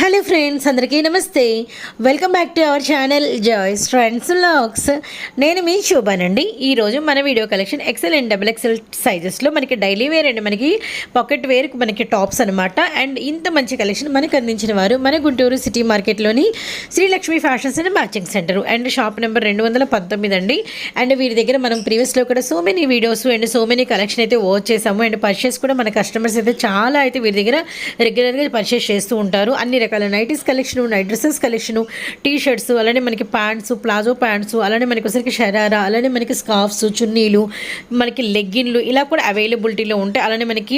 Hello friends అందరికీ నమస్తే. Welcome back to our channel Joys friends lakhs నేను మీ శోభానండి. ఈరోజు మన video collection XL and double XL సైజెస్లో మనకి డైలీ వేర్ అండ్ మనకి పాకెట్ వేర్ మనకి టాప్స్ అనమాట అండ్ ఇంత మంచి కలెక్షన్ మనకు అందించిన వారు మన Guntur city మార్కెట్లోని Srilakshmi fashions and matching centre and shop number రెండు వందల పంతొమ్మిది అండి. అండ్ వీరి దగ్గర మనం ప్రీవియస్లో కూడా so many videos and so many collection అయితే వాచ్ చేసాము అండ్ పర్చేస్ కూడా మన కస్టమర్స్ అయితే చాలా అయితే వీరి దగ్గర రెగ్యులర్గా పర్చేస్ చేస్తూ ఉంటారు. అన్ని రకాల nighties collection night dresses collection T shirts అలానే మనకి ప్యాంట్స్ ప్లాజో ప్యాంట్స్ అలానే మనకి ఒకసారికి షరారా అలానే మనకి స్కార్ఫ్స్ చున్నీలు మనకి లెగ్గిన్లు ఇలా కూడా అవైలబిలిటీలో ఉంటాయి అలానే మనకి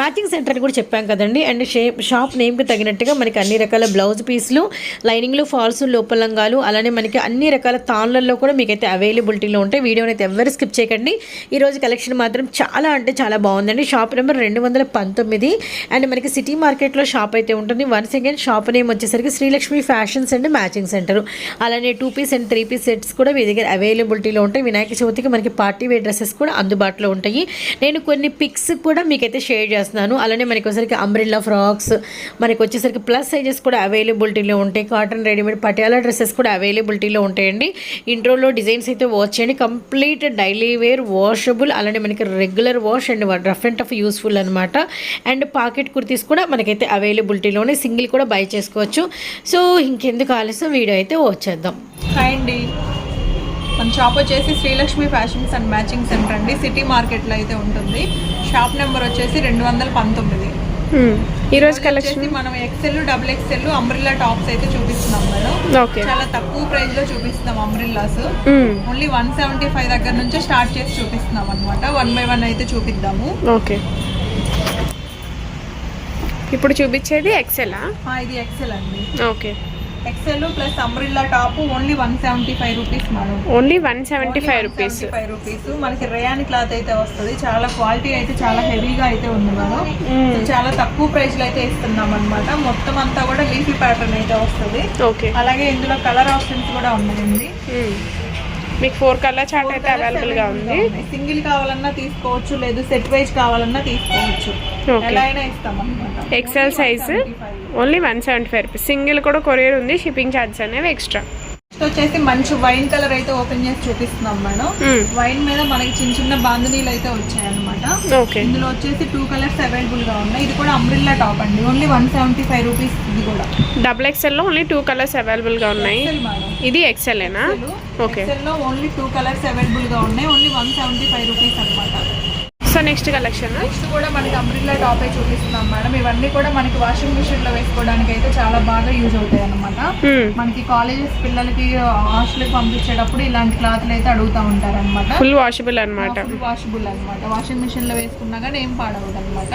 మ్యాచింగ్ సెంటర్ అని కూడా చెప్పాం కదండి. అండ్ షేప్ షాప్ నేమ్కి తగినట్టుగా మనకి అన్ని రకాల బ్లౌజ్ పీస్లు లైనింగ్లు ఫాల్స్ లోపలంగాలు అలానే మనకి అన్ని రకాల తాన్లలో కూడా మీకైతే అవైలబిలిటీలో ఉంటాయి వీడియోని అయితే ఎవరు స్కిప్ చేయకండి. ఈరోజు కలెక్షన్ మాత్రం చాలా అంటే చాలా బాగుందండి. షాప్ నెంబర్ రెండు వందల పంతొమ్మిది. అండ్ మనకి సిటీ మార్కెట్లో షాప్ అయితే ఉంటుంది. వన్స్ అగైన్ షాప్ నేమ్ వచ్చేసరికి Srilakshmi fashions and matching centre అలానే two piece and three piece sets కూడా మీ దగ్గర అవైలబిలిటీలో ఉంటాయి. వినాయక చవితికి మనకి పార్టీ వేర్ డ్రెస్సెస్ కూడా అందుబాటులో ఉంటాయి. నేను కొన్ని పిక్స్ కూడా మీకైతే షేర్ చేస్తున్నాను. అలానే మనకి వచ్చేసరికి అంబ్రిల్లా ఫ్రాక్స్ మనకి వచ్చేసరికి ప్లస్ సైజెస్ కూడా అవైలబిలిటీలో ఉంటాయి. కాటన్ రెడీమేడ్ పటియాలా డ్రెస్సెస్ కూడా అవైలబిలిటీలో ఉంటాయండి. ఇంట్రోలో డిజైన్స్ అయితే వాచ్ చేయండి. కంప్లీట్ డైలీ వేర్ వాషబుల్ అలానే మనకి regular wash and rough and tough useful అనమాట అండ్ పాకెట్ కుర్తీస్ కూడా మనకైతే అవైలబిలిటీలోనే సింగిల్ కూడా బై చేసుకోవచ్చు. సో ఇంకెందుకు ఆలస్యం? వీడియో అయితే వచ్చేద్దాం హాయ్ అండి. మన షాప్ వచ్చేసి Srilakshmi fashions and matching centre అండి. సిటీ మార్కెట్లో అయితే ఉంటుంది. షాప్ నెంబర్ వచ్చేసి రెండు వందల పంతొమ్మిది. ఈరోజు కలెక్షన్ మనం XL double XL umbrella tops అయితే చూపిస్తున్నాం మేడం చాలా తక్కువ ప్రైస్లో చూపిస్తున్నాం umbrellas only one seventy five దగ్గర నుంచే స్టార్ట్ చేసి చూపిస్తున్నాం అనమాట వన్ బై వన్ అయితే చూపిద్దాము. ఓకే ఇప్పుడు చూపించేది ఎక్సెలా ఇది ఎక్సెల్ అండి. Okay. XL plus umbrella top only one seventy five rupees madam only one seventy five rupees five rupees మనకి రేయాన్ క్లాత్ అయితే వస్తుంది. చాలా క్వాలిటీ అయితే చాలా హెవీగా అయితే ఉంది మేడం చాలా తక్కువ ప్రైస్లో అయితే ఇస్తున్నాం అన్నమాట. మొత్తం అంతా కూడా లీఫీ ప్యాటర్న్ అయితే వస్తుంది. ఓకే అలాగే ఇందులో కలర్ ఆప్షన్స్ కూడా ఉన్నాయండి. మీకు ఫోర్ కలర్ చార్ట్ అయితే అవైలబుల్గా ఉంది. సింగిల్ కావాలన్నా తీసుకోవచ్చు లేదు సెట్ వైజ్ కావాలన్నా తీసుకోవచ్చు. Okay. ఎలా అయినా ఇస్తాం అనమాట XL size only one seventy five rupees single కూడా కొరియర్ ఉంది షిప్పింగ్ ఛార్జెస్ అనేవి ఎక్స్ట్రా నెక్స్ట్ వచ్చేసి మంచి వైన్ కలర్ అయితే ఓపెన్ చేసి చూపిస్తున్నాం మేడం. వైన్ మీద మనకి చిన్న చిన్న బాంధనీలు అయితే వచ్చాయన్నమాట. ఓకే. ఇందులో వచ్చేసి టూ కలర్స్ అవైలబుల్గా ఉన్నాయి. ఇది కూడా అంబ్రిల్లా టాప్ అండి. Only one seventy five rupees ఇది కూడా. డబుల్ ఎక్సెల్లో ఓన్లీ టూ కలర్స్ అవైలబుల్గా ఉన్నాయి. ఇది ఎక్సెలేనా ఓకే ఎక్సెల్లో ఓన్లీ టూ కలర్స్ అవైలబుల్గా ఉన్నాయి. Only one seventy five rupees అనమాట నెక్స్ట్ కలెక్షన్ నెక్స్ట్ కూడా మనకి అంబ్రిల్లా టాపే చూపిస్తున్నాం మేడం. ఇవన్నీ కూడా మనకి వాషింగ్ మిషన్లో వేసుకోవడానికి అయితే చాలా బాగా యూజ్ అవుతాయి అనమాట మనకి కాలేజెస్ పిల్లలకి హాస్టల్కి పంపించేటప్పుడు ఇలాంటి క్లాత్లు అయితే అడుగుతా ఉంటారు అనమాట ఫుల్ వాషబుల్ అనమాట వాషబుల్ అనమాట వాషింగ్ మిషన్లో వేసుకున్నా కానీ ఏం పాడవదు అనమాట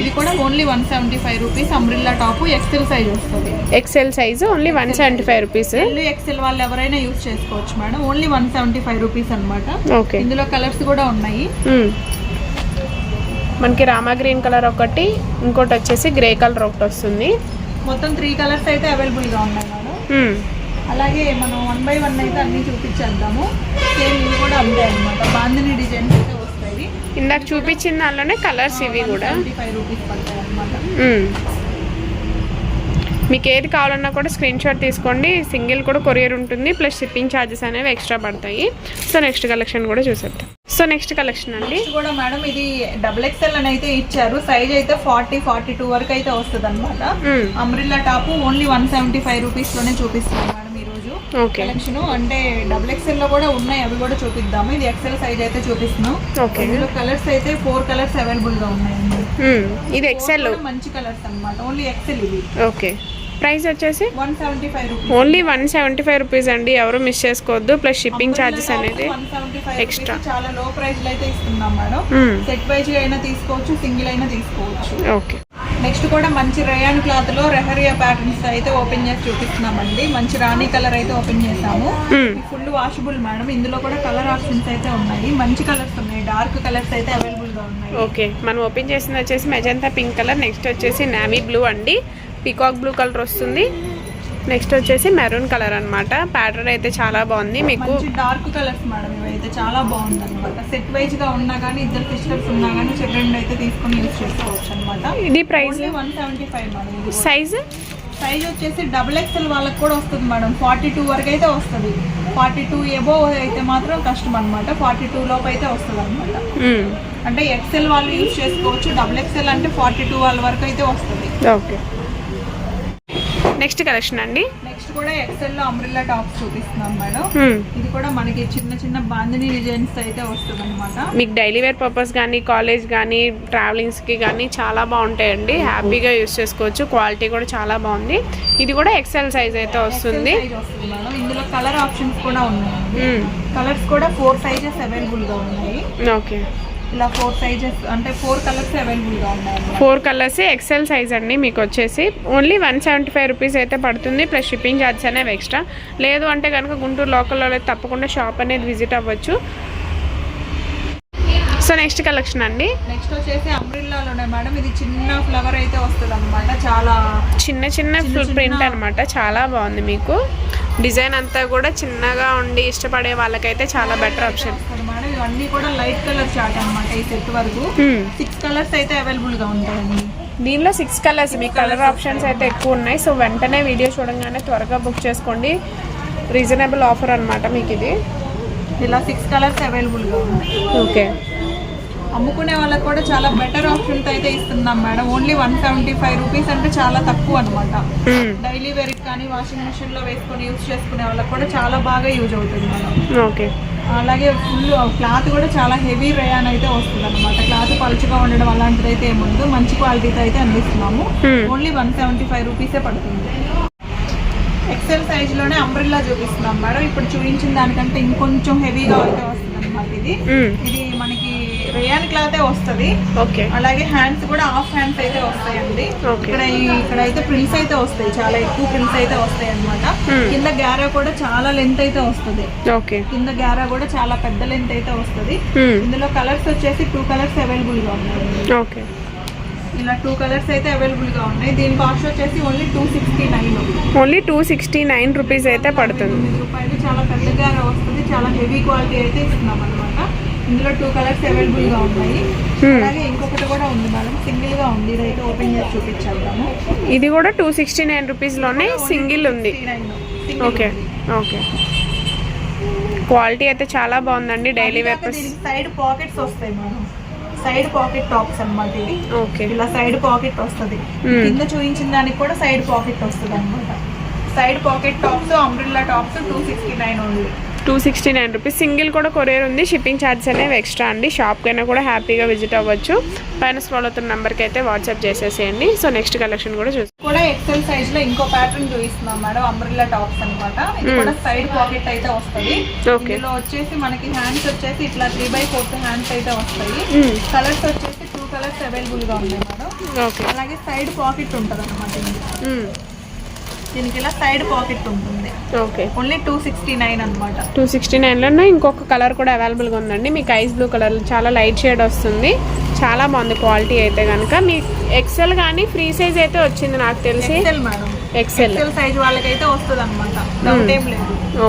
ఇది కూడా only one seventy five rupees umbrella top XL size వస్తుంది XL size only one seventy five rupees XL వాళ్ళు ఎవరైనా యూజ్ చేసుకోవచ్చు madam. Only one seventy five rupees అనమాట ఇందులో కలర్స్ కూడా ఉన్నాయి. మనకి రామా గ్రీన్ కలర్ ఒకటి ఇంకోటి వచ్చేసి గ్రే కలర్ ఒకటి వస్తుంది. మొత్తం త్రీ కలర్స్ అయితే అవైలబుల్గా ఉన్నాయి మేడం. అలాగే మనం వన్ బై వన్ అయితే అన్ని చూపించేద్దాము. సేమ్ ఇవి కూడా అంతే అనమాట బాందిని డిజైన్స్ అయితే వస్తాయి. ఇందాక చూపించిన దానిలోనే కలర్స్ ఇవి కూడా. ట్వంటీ ఫైవ్ రూపీస్ పడతాయి అనమాట మ్మ్. మీకు ఏది కావాలన్నా కూడా స్క్రీన్ షాట్ తీసుకోండి. సింగిల్ కూడా కొరియర్ ఉంటుంది. ప్లస్ షిప్పింగ్ ఛార్జెస్ అనేవి ఎక్స్ట్రా పడతాయి. సో నెక్స్ట్ కలెక్షన్ కూడా చూసేద్దాం. సో నెక్స్ట్ కలెక్షన్ అండి. కూడా మేడం ఇది డబుల్ ఎక్స్ఎల్ అని అయితే ఇచ్చారు. సైజ్ అయితే ఫార్టీ ఫార్టీ టూ వరకు అయితే వస్తుంది అనమాట మ్మ్. Umbrella top only one seventy five రూపీస్లోనే చూపిస్తున్నాం మేడం ఈ రోజు కలెక్షన్. అంటే డబుల్ ఎక్స్ఎల్లో కూడా ఉన్నాయి అవి కూడా చూపిద్దాము. ఇది ఎక్స్ఎల్ సైజ్ అయితే చూపిస్తున్నాం. ఇందులో కలర్స్ అయితే ఫోర్ కలర్స్ అవైలబుల్గా ఉన్నాయండి. ఇది ఎక్సెల్ కూడా మంచి కలర్స్ అన్నమాట. ఓన్లీ ఎక్స్ఎల్ ఇది. ఓకే. ప్రైస్ వచ్చేసి only one seventy five rupees అండి. ఎవరు మిస్ చేసుకోవద్దు. ప్లస్ షిప్పింగ్ ఛార్జెస్ అనేది extra. చాలా లో ప్రైస్ అయితే ఇస్తున్నాం మేడం. సెట్ వైజ్ అయినా తీసుకోవచ్చు సింగిల్ అయినా తీసుకోవచ్చు. ఓకే నెక్స్ట్ కూడా మంచి రేయాన్ క్లాత్లో రెహరియా ప్యాటర్న్స్ అయితే ఓపెన్ చేసి చూపిస్తున్నామండి. మంచి రాణి కలర్ అయితే ఓపెన్ చేసాము. Full washable madam. ఇందులో కూడా కలర్ ఆప్షన్స్ అయితే ఉన్నాయి. మంచి కలర్స్ ఉన్నాయి. డార్క్ కలర్స్ అయితే అవైలబుల్గా ఉన్నాయి. ఓకే మనం ఓపెన్ చేసింది వచ్చేసి మెజంతా పింక్ కలర్ నెక్స్ట్ వచ్చేసి నావీ బ్లూ అండి. పికాక్ బ్లూ కలర్ వస్తుంది. నెక్స్ట్ వచ్చేసి మెరూన్ కలర్ అన్నమాట. ప్యాటర్న్ అయితే చాలా బాగుంది. మీకు డార్క్ కలర్స్ మేడం ఇవైతే చాలా బాగుంది అనమాట సెట్ వైజ్గా ఉన్నా కానీ ఇద్దరు సిస్టర్స్ ఉన్నా కానీ రెండు అయితే తీసుకొని యూజ్ చేసుకోవచ్చు అనమాట ఇది price one seventy five madam size size వచ్చేసి డబుల్ ఎక్స్ఎల్ వాళ్ళకి కూడా వస్తుంది మేడం. ఫార్టీ టూ వరకు అయితే వస్తుంది. ఫార్టీ టూ ఎబో అయితే మాత్రం కష్టం అనమాట ఫార్టీ టూ లోపు అయితే వస్తుంది అనమాట మ్మ్. అంటే ఎక్సెల్ వాళ్ళు యూజ్ చేసుకోవచ్చు. డబుల్ ఎక్సెల్ అంటే ఫార్టీ టూ వాళ్ళ వరకు అయితే వస్తుంది. ఓకే నెక్స్ట్ కలెక్షన్ అండి? నెక్స్ట్ కూడా ఎక్సెల్లో అంబ్రిల్లా టాప్స్ చూపిస్తున్నాం మేడం. ఇది కూడా మనకి చిన్న చిన్న బాందిని డిజైన్స్ అయితే వస్తుంది అనమాట మీకు డైలీ వేర్ పర్పస్ కానీ కాలేజ్ కానీ ట్రావెలింగ్స్కి కానీ చాలా బాగుంటాయండి. హ్యాపీగా యూస్ చేసుకోవచ్చు. క్వాలిటీ కూడా చాలా బాగుంది. ఇది కూడా ఎక్సెల్ సైజ్ అయితే వస్తుంది. ఇందులో కలర్ ఆప్షన్స్ కూడా ఉన్నాయి. కలర్స్ కూడా ఫోర్ సైజెస్ అవైలబుల్గా ఉన్నాయి. ఓకే. ఇలా ఫోర్ సైజెస్ అంటే ఫోర్ కలర్స్ అవైలబుల్గా ఉన్నాయి. ఫోర్ కలర్స్ ఎక్సెల్ సైజ్ అండి మీకు వచ్చేసి. Only one seventy five rupees అయితే పడుతుంది ప్లస్ షిప్పింగ్ ఛార్జెస్ అనేవి ఎక్స్ట్రా లేదు అంటే కనుక గుంటూరు లోకల్లో అయితే తప్పకుండా షాప్ అనేది విజిట్ అవ్వచ్చు. సో నెక్స్ట్ కలెక్షన్ అండి. నెక్స్ట్ వచ్చేసి అంబ్రిల్లాలోనే మేడం ఇది చిన్న ఫ్లవర్ అయితే వస్తుంది అనమాట చాలా చిన్న చిన్న ప్రింట్ అనమాట చాలా బాగుంది మీకు. డిజైన్ అంతా కూడా చిన్నగా ఉండి ఇష్టపడే వాళ్ళకైతే చాలా బెటర్ ఆప్షన్ ఇవన్నీ కూడా లైట్ కలర్ చాట్ అనమాట ఈ సెట్ వరకు. సిక్స్ కలర్స్ అయితే అవైలబుల్గా ఉంటాయండి. దీనిలో సిక్స్ కలర్స్ మీకు కలర్ ఆప్షన్స్ అయితే ఎక్కువ ఉన్నాయి. సో వెంటనే వీడియో చూడంగానే త్వరగా బుక్ చేసుకోండి. రీజనబుల్ ఆఫర్ అనమాట మీకు ఇది. ఇలా సిక్స్ కలర్స్ అవైలబుల్గా ఉన్నాయి. ఓకే. అమ్ముకునే వాళ్ళకి కూడా చాలా బెటర్ ఆప్షన్స్ అయితే ఇస్తున్నాం madam. Only one seventy five rupees అంటే చాలా తక్కువ అనమాట డైలీ వేర్ కానీ వాషింగ్ మిషన్లో వేసుకొని యూజ్ చేసుకునే వాళ్ళకి కూడా చాలా బాగా యూజ్ అవుతుంది మేడం. ఓకే. అలాగే ఫుల్ క్లాత్ కూడా చాలా హెవీ రేయాన్ అయితే వస్తుంది అనమాట క్లాత్ పలుచగా ఉండడం అలాంటిది అయితే ఏముండదు. మంచి క్వాలిటీతో అయితే అందిస్తున్నాము. Hmm. Only one seventy five రూపీసే పడుతుంది. ఎక్సెల్ సైజ్లోనే అంబ్రిల్లా చూపిస్తున్నాం మేడం. ఇప్పుడు చూపించిన దానికంటే ఇంకొంచెం హెవీగా అయితే వస్తుంది అనమాట ఇది ఇది మనకి రేయాన్ క్లాతే వస్తుంది. ఓకే. అలాగే హ్యాండ్స్ కూడా హాఫ్ హ్యాండ్స్ అయితే వస్తాయండి. ఇక్కడ ఇక్కడ అయితే ప్రింట్స్ అయితే వస్తాయి. చాలా ఎక్కువ ప్రింట్స్ అయితే వస్తాయి అనమాట Hmm. కింద గ్యారా కూడా చాలా లెంత్ అయితే వస్తుంది. ఓకే. కింద గ్యారా కూడా చాలా పెద్ద లెంత్ అయితే వస్తుంది. ఇందులో కలర్స్ వచ్చేసి టూ కలర్స్ అవైలబుల్గా ఉన్నాయి. ఓకే. ఇలా టూ కలర్స్ అయితే అవైలబుల్గా ఉన్నాయి. దీని కాస్ట్ వచ్చేసి only two sixty nine. Only two sixty nine rupees అయితే పడుతుంది. రూపాయలు చాలా పెద్ద గ్యారా వస్తుంది. చాలా హెవీ క్వాలిటీ అయితే ఇస్తున్నాం అనమాట ఇందులో టూ కలర్స్ అవైలబుల్గా ఉన్నాయి. Hmm. అలాగే ఇంకొకటి కూడా ఉంది మేడం. సింగిల్గా ఉంది. ఇదైతే ఓపెన్ చేసి చూపించాము ఇది కూడా టూ సిక్స్టీ నైన్ రూపీస్లోనే సింగిల్ ఉంది. ఓకే ఓకే క్వాలిటీ అయితే చాలా బాగుందండి డైలీ వేర్ సైడ్ పాకెట్స్ వస్తాయి మేడం. సైడ్ పాకెట్ టాప్స్ అన్నమాట ఇది ఓకే ఇలా సైడ్ పాకెట్ వస్తుంది. కింద చూపించిన దానికి కూడా సైడ్ పాకెట్ వస్తుంది అనమాట side pocket tops umbrella tops two sixty nine only two sixty nine rupees. Single కూడా కొరియర్ ఉంది. షిప్పింగ్ ఛార్జెస్ అనేవి ఎక్స్ట్రా అండి. షాప్కైనా కూడా హ్యాపీగా విజిట్ అవ్వచ్చు. పైన స్క్రోల్ అవుతున్న నెంబర్కి అయితే వాట్సాప్ చేసేసేయండి. సో నెక్స్ట్ కలెక్షన్ కూడా చూస్తాం కూడా ఎక్సెల్ సైజ్లో ఇంకో ప్యాటర్న్ చూపిస్తున్నాం మేడం. అంబ్రిల్లా టాప్స్ ఇది కూడా సైడ్ పాకెట్ అయితే వస్తుంది. ఇందులో వచ్చేసి మనకి హ్యాండ్స్ వచ్చేసి ఇట్లా త్రీ బై ఫోర్త్ హ్యాండ్స్ అయితే వస్తాయి. కలర్స్ వచ్చేసి టూ కలర్స్ అవైలబుల్గా ఉన్నాయి మేడం. ఓకే. అలాగే సైడ్ పాకెట్ ఉంటుంది అనమాట దీనికి ఇలా సైడ్ పాకెట్ ఉంటుంది. Okay. Only two sixty nine అనమాట టూ సిక్స్టీ నైన్లోనే ఇంకొక కలర్ కూడా అవైలబుల్గా ఉందండి. మీకు ఐస్ బ్లూ కలర్ చాలా లైట్ షేడ్ వస్తుంది. చాలా బాగుంది క్వాలిటీ అయితే కనుక మీ ఎక్సెల్ కానీ ఫ్రీ సైజ్ అయితే వచ్చింది నాకు తెలిసి. ఎక్సెల్ సైజ్ వాళ్ళకైతే వస్తుంది అనమాట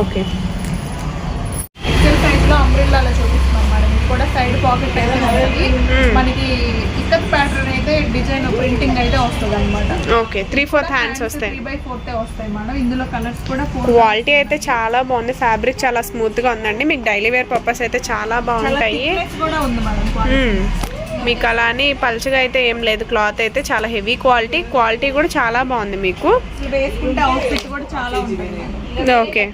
ఓకే ఎక్సెల్ సైజ్లో అంబ్రిల్లాలో చూపిస్తున్నాం మేడం. కూడా సైడ్ పాకెట్ అయితే Hmm. మనకి అయితే డిజైన్ ప్రింటింగ్ అయితే వస్తుంది అనమాట ఓకే త్రీ ఫోర్త్ హ్యాండ్స్ వస్తాయి. త్రీ బై ఫోర్త్ వస్తాయి మేడం. ఇందులో కలర్స్ కూడా ఫోర్ క్వాలిటీ అయితే చాలా బాగుంది. ఫ్యాబ్రిక్ చాలా స్మూత్గా ఉందండి. మీకు డైలీ వేర్ పర్పస్ అయితే చాలా బాగుంటాయి. కూడా ఉంది మేడం. మ్మ్. మీకు అలా అని పలుచగా అయితే ఏం లేదు. క్లాత్ అయితే చాలా హెవీ క్వాలిటీ క్వాలిటీ కూడా చాలా బాగుంది మీకు. అసలు వేసుకుంటే అవుట్ ఫిట్ కూడా చాలా ఉంటుంది ఓకే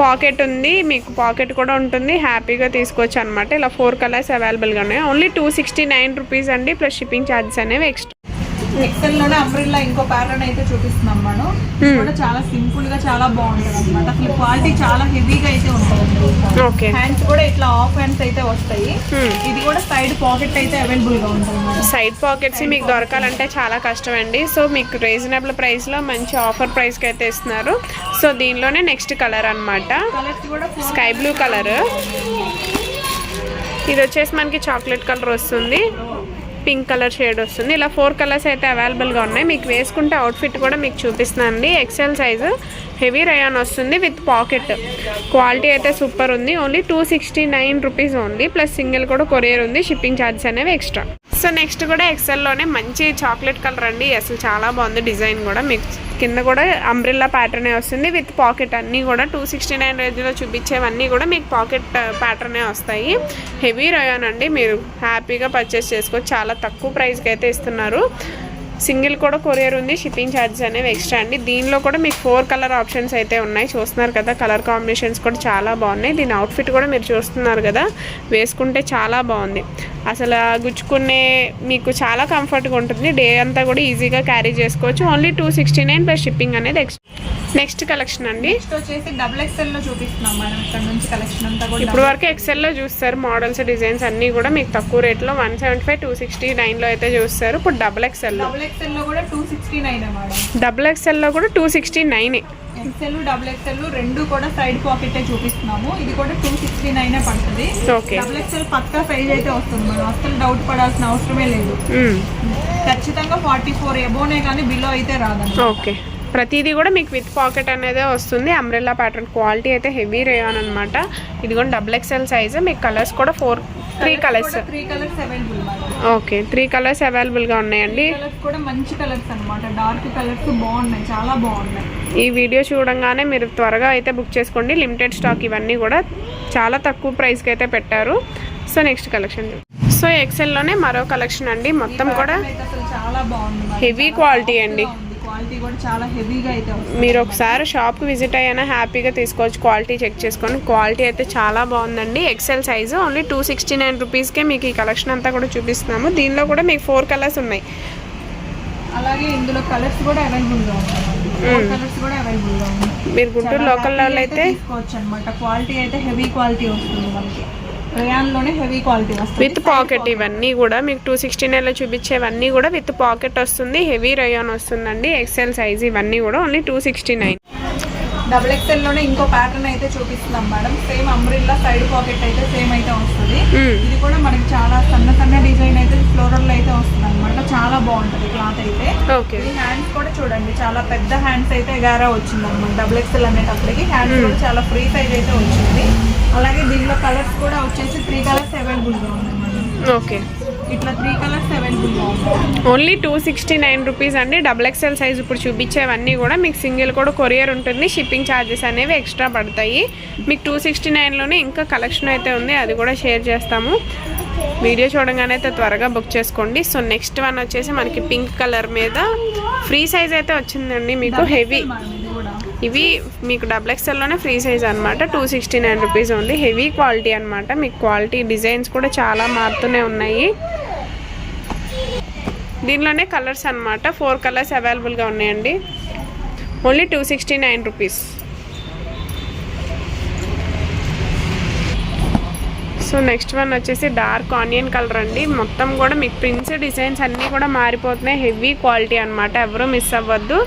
పాకెట్ ఉంది మీకు పాకెట్ కూడా ఉంటుంది. హ్యాపీగా తీసుకోవచ్చు అనమాట ఇలా ఫోర్ కలర్స్ అవైలబుల్గా ఉన్నాయి. Only two sixty nine rupees అండి. ప్లస్ షిప్పింగ్ ఛార్జెస్ అనేవి ఎక్స్ట్రా. ఎక్సెల్లోనే అంబ్రిల్లా ఇంకో ప్యాటర్న్ అయితే చూపిస్తున్నాం మేడం ఇది కూడా చాలా సింపుల్గా చాలా బాగుంటుంది అనమాట అసలు క్వాలిటీ చాలా హెవీగా అయితే ఉంటుంది ఓకే హ్యాండ్స్ కూడా ఇట్లా ఆఫ్ హ్యాండ్స్ అయితే వస్తాయి. Hmm. ఇది కూడా సైడ్ పాకెట్ అయితే అవైలబుల్గా ఉంటుంది సైడ్ పాకెట్స్ మీకు దొరకాలంటే చాలా కష్టం అండి సో మీకు రీజనబుల్ ప్రైస్లో మంచి ఆఫర్ ప్రైస్కి అయితే ఇస్తున్నారు. సో దీనిలోనే నెక్స్ట్ కలర్ అన్నమాట. కలర్స్ కూడా four స్కై బ్లూ కలర్ ఇది వచ్చేసి మనకి చాక్లెట్ కలర్ వస్తుంది. పింక్ కలర్ షేడ్ వస్తుంది. ఇలా ఫోర్ కలర్స్ అయితే అవైలబుల్గా ఉన్నాయి. మీకు వేసుకుంటే అవుట్ఫిట్ కూడా మీకు చూపిస్తుందండి ఎక్సెల్ సైజు హెవీ రయాన్ వస్తుంది విత్ పాకెట్. క్వాలిటీ అయితే సూపర్ ఉంది. Only two sixty nine rupees only plus single కూడా కొరియర్ ఉంది. షిప్పింగ్ ఛార్జెస్ అనేవి ఎక్స్ట్రా సో నెక్స్ట్ కూడా ఎక్సెల్లోనే మంచి చాక్లెట్ కలర్ అండి. అసలు చాలా బాగుంది డిజైన్ కూడా. మీకు కింద కూడా అంబ్రిల్లా ప్యాటర్నే వస్తుంది. విత్ పాకెట్ అన్నీ కూడా టూ సిక్స్టీ నైన్ రేంజ్లో చూపించేవన్నీ కూడా మీకు పాకెట్ ప్యాటర్నే వస్తాయి. హెవీ రయాన్ అండి. మీరు హ్యాపీగా పర్చేస్ చేసుకోవచ్చు. చాలా తక్కువ ప్రైస్కి అయితే ఇస్తున్నారు. సింగిల్ కూడా కొరియర్ ఉంది షిప్పింగ్ ఛార్జెస్ అనేవి ఎక్స్ట్రా అండి. దీనిలో కూడా మీకు ఫోర్ కలర్ ఆప్షన్స్ అయితే ఉన్నాయి. చూస్తున్నారు కదా కలర్ కాంబినేషన్స్ కూడా చాలా బాగున్నాయి. దీని అవుట్ఫిట్ కూడా మీరు చూస్తున్నారు కదా వేసుకుంటే చాలా బాగుంది. అసలు గుచ్చుకునే మీకు చాలా కంఫర్ట్గా ఉంటుంది. డే అంతా కూడా ఈజీగా క్యారీ చేసుకోవచ్చు. Only two sixty nine plus shipping అనేది ఎక్స్ట్రా నెక్స్ట్ కలెక్షన్ అండి. నెక్స్ట్ వచ్చేసి డబుల్ ఎక్స్ఎల్లో చూపిస్తున్నాం మేడం ఇక్కడ నుంచి కలెక్షన్ అంతా కూడా ఇప్పుడు వరకు ఎక్సెల్లో చూస్తారు. మోడల్స్ డిజైన్స్ అన్నీ కూడా మీకు తక్కువ రేట్లో one seventy five two sixty నైన్లో అయితే చూస్తారు. ఇప్పుడు డబుల్ ఎక్సెల్లో డబుల్ ఎక్స్ఎల్లో కూడా two sixty nine madam double ఎక్సెల్లో కూడా two sixty nine double XL రెండు కూడా సైడ్ పాకెట్ చూపిస్తున్నాము. ఇది కూడా టూ సిక్స్టీ నైన్ పడుతుంది. డబుల్ ఎక్స్ఎల్ పక్కా సైజ్ అయితే వస్తుంది మేడం అసలు డౌట్ పడాల్సిన అవసరమే లేదు. ఖచ్చితంగా ఫార్టీ ఫోర్ ఎబోనే కానీ బిలో అయితే రాదండి. ఓకే ప్రతిదీ కూడా మీకు విత్ పాకెట్ అనేదే వస్తుంది. అంబ్రెల్లా ప్యాటర్న్ క్వాలిటీ అయితే హెవీ రేయాన్ అనమాట ఇది కూడా డబుల్ ఎక్స్ఎల్ సైజ్. మీకు కలర్స్ కూడా four three colours. Three colours available madam okay three colours అవైలబుల్గా ఉన్నాయండి. కూడా మంచి కలర్స్ అన్నమాట. డార్క్ కలర్స్ బాగున్నాయి చాలా బాగున్నాయి. ఈ వీడియో చూడంగానే మీరు త్వరగా అయితే బుక్ చేసుకోండి. లిమిటెడ్ స్టాక్ ఇవన్నీ కూడా చాలా తక్కువ ప్రైస్కి అయితే పెట్టారు. సో నెక్స్ట్ కలెక్షన్ సో ఎక్సెల్లోనే మరో కలెక్షన్ అండి. మొత్తం కూడా. హెవీ క్వాలిటీ అండి. కూడా చాలా హెవీగా అయితే మీరు ఒకసారి షాప్కి విజిట్ అయ్యానా హ్యాపీగా తీసుకోవచ్చు క్వాలిటీ చెక్ చేసుకొని. క్వాలిటీ అయితే చాలా బాగుందండి. XL size only two sixty nine రూపీస్కే మీకు ఈ కలెక్షన్ అంతా కూడా చూపిస్తున్నాము. దీనిలో కూడా మీకు ఫోర్ కలర్స్ ఉన్నాయి. అలాగే ఇందులో కలర్స్ కూడా అవైలబుల్గా ఉన్నాయి కలర్స్ కూడా అవైలబుల్గా ఉన్నాయి. మీరు గుంటూరు లోకల్ అయితే తీసుకోవచ్చు అనమాట క్వాలిటీ అయితే హెవీ క్వాలిటీ వస్తుంది మనకి. రేయాన్లోనే హెవీ క్వాలిటీ వస్తుంది. విత్ పాకెట్ ఇవన్నీ కూడా మీకు టూ సిక్స్టీ నైన్లో చూపించేవన్నీ కూడా విత్ పాకెట్ వస్తుంది హెవీ రయాన్ వస్తుందండి ఎక్సెల్ సైజ్ ఇవన్నీ కూడా only two sixty nine double ఎక్స్ఎల్లోనే ఇంకో ప్యాటర్న్ అయితే చూపిస్తున్నాం madam. Same umbrella side pocket అయితే సేమ్ అయితే వస్తుంది. ఇది కూడా మనకి చాలా సన్న సన్న డిజైన్ అయితే ఫ్లోరల్ అయితే వస్తుంది అనమాట చాలా బాగుంటది క్లాత్ అయితే. ఓకే ఈ హ్యాండ్స్ కూడా చూడండి చాలా పెద్ద హ్యాండ్స్ అయితే గారా వచ్చింది అనమాట డబుల్ ఎక్స్ఎల్ అనేటప్పటికి హ్యాండ్స్ కూడా చాలా ఫ్రీ సైజ్ అయితే వచ్చింది. అలాగే దీనిలో కలర్స్ కూడా వచ్చేసి త్రీ కలర్స్ అవైలబుల్గా ఉన్నాయి ఓకే. ఇట్లా త్రీ కలర్స్ అవైలబుల్గా ఉన్నాయి. Only two sixty nine rupees అండి డబుల్ ఎక్స్ఎల్ సైజ్ ఇప్పుడు చూపించేవన్నీ కూడా మీకు సింగిల్ కూడా కొరియర్ ఉంటుంది. షిప్పింగ్ ఛార్జెస్ అనేవి ఎక్స్ట్రా పడతాయి. మీకు టూ సిక్స్టీ నైన్లోనే ఇంకా కలెక్షన్ అయితే ఉంది. అది కూడా షేర్ చేస్తాము. వీడియో చూడగానే అయితే త్వరగా బుక్ చేసుకోండి. సో నెక్స్ట్ వన్ వచ్చేసి మనకి పింక్ కలర్ మీద ఫ్రీ సైజ్ అయితే వచ్చిందండి. మీకు హెవీ ఇవి మీకు డబుల్ ఎక్స్ఎల్లోనే ఫ్రీ సైజ్ అనమాట టూ సిక్స్టీ నైన్ రూపీస్ ఉంది హెవీ క్వాలిటీ అనమాట మీకు క్వాలిటీ డిజైన్స్ కూడా చాలా మారుతూనే ఉన్నాయి. దీనిలోనే కలర్స్ అన్నమాట. ఫోర్ కలర్స్ అవైలబుల్గా ఉన్నాయండి. Only two sixty nine rupees so next one వచ్చేసి డార్క్ ఆనియన్ కలర్ అండి. మొత్తం కూడా మీకు ప్రింట్స్ డిజైన్స్ అన్నీ కూడా మారిపోతున్నాయి. హెవీ క్వాలిటీ అనమాట ఎవరూ మిస్ అవ్వద్దు.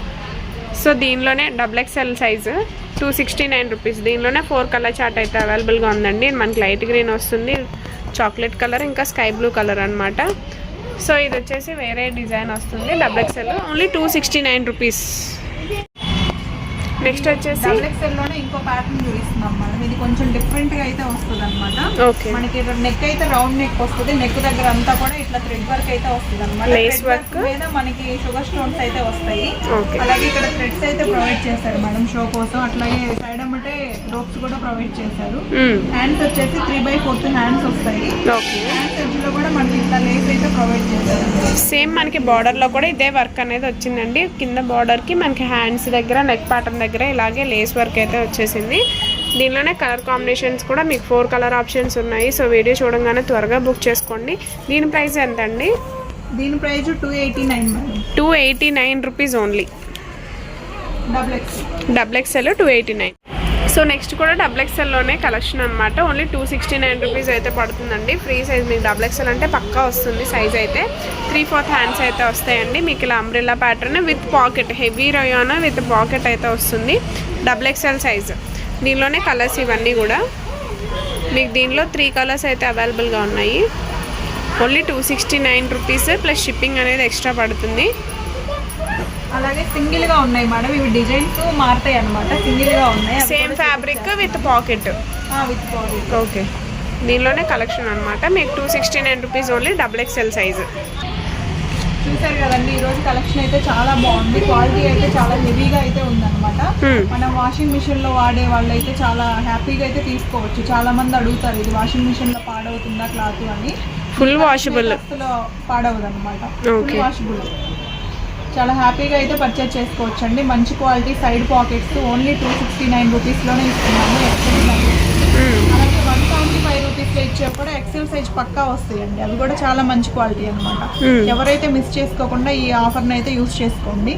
సో దీనిలోనే double XL size two sixty nine rupees దీనిలోనే ఫోర్ కలర్ చార్ట్ అయితే అవైలబుల్గా ఉందండి. మనకి లైట్ గ్రీన్ వస్తుంది. చాక్లెట్ కలర్ ఇంకా స్కై బ్లూ కలర్ అనమాట సో ఇది వచ్చేసి వేరే డిజైన్ వస్తుంది double XL only two sixty nine rupees next వచ్చేసి లోనే ఇంకో ప్యాటర్న్ చూపిస్తున్నాం ఇది కొంచెం డిఫరెంట్గా అయితే వస్తుంది అనమాట మనకి నెక్ అయితే రౌండ్ నెక్ వస్తుంది. నెక్ దగ్గర అంతా కూడా ఇట్లా థ్రెడ్ వర్క్ అయితే వస్తుంది అనమాట. మీద మనకి షుగర్ స్టోన్స్ అయితే వస్తాయి. అలాగే ఇక్కడ థ్రెడ్స్ అయితే ప్రొవైడ్ చేశారు మేడం షో కోసం. అట్లాగే సైడ్ అమ్మటే రోప్స్ కూడా ప్రొవైడ్ చేశారు. హ్యాండ్స్ వచ్చేసి త్రీ బై ఫోర్త్ హ్యాండ్స్ వస్తాయి. హ్యాండ్స్ కూడా మనకి ఇట్లా లేస్ అయితే ప్రొవైడ్ చేశారు. సేమ్ మనకి బార్డర్లో కూడా ఇదే వర్క్ అనేది వచ్చిందండి. కింద బార్డర్కి మనకి హ్యాండ్స్ దగ్గర నెక్ పాటన్ దగ్గర ఇలాగే లేస్ వర్క్ అయితే వచ్చేసింది. దీనిలోనే కలర్ కాంబినేషన్స్ కూడా మీకు ఫోర్ కలర్ ఆప్షన్స్ ఉన్నాయి. సో వీడియో చూడంగానే త్వరగా బుక్ చేసుకోండి. దీని ప్రైస్ ఎంత అండి దీని price two eighty nine two eighty nine rupees only double X double XL two eighty nine. So next కూడా డబుల్ ఎక్స్ఎల్లోనే కలెక్షన్ అనమాట only two sixty nine rupees అయితే పడుతుందండి. ఫ్రీ సైజ్ మీకు డబుల్ ఎక్స్ఎల్ అంటే పక్కా వస్తుంది సైజ్ అయితే. త్రీ ఫోర్త్ హ్యాండ్స్ అయితే వస్తాయండి. మీకు ఇలా umbrella pattern with pocket heavy rayon with pocket అయితే వస్తుంది. Double XL size. దీనిలోనే కలర్స్ ఇవన్నీ కూడా. మీకు దీనిలో త్రీ కలర్స్ అయితే అవైలబుల్గా ఉన్నాయి. Only two sixty nine rupees plus shipping అనేది ఎక్స్ట్రా పడుతుంది. అలాగే సింగిల్గా ఉన్నాయి మేడం. ఇవి డిజైన్స్ మారుతాయి అనమాట సింగిల్గా ఉన్నాయి same fabric with pocket with body okay దీనిలోనే కలెక్షన్ అనమాట మీకు two sixty nine rupees only double XL size చూసారు కదండి ఈ రోజు కలెక్షన్ అయితే చాలా బాగుంది. క్వాలిటీ అయితే చాలా హెవీగా అయితే ఉందన్నమాట. మనం వాషింగ్ మిషన్లో వాడే వాళ్ళు అయితే చాలా హ్యాపీగా అయితే తీసుకోవచ్చు. చాలా మంది అడుగుతారు ఇది వాషింగ్ మిషన్లో పాడవుతుందా క్లాత్ అని. ఫుల్ వాషబుల్ పాడవదు అనమాట Okay. వాషబుల్ చాలా హ్యాపీగా అయితే పర్చేజ్ చేసుకోవచ్చు అండి మంచి quality side pockets only two sixty nine రూపీస్లోనే ఇస్తున్నాము. ఎక్సెల్ అలాగే వన్ సెవెంటీ ఫైవ్ రూపీస్లో ఇచ్చే కూడా ఎక్సెల్ సైజ్ పక్కా వస్తాయండి. అవి కూడా చాలా మంచి క్వాలిటీ అనమాట Hmm. ఎవరైతే మిస్ చేసుకోకుండా ఈ ఆఫర్ని అయితే యూస్ చేసుకోండి.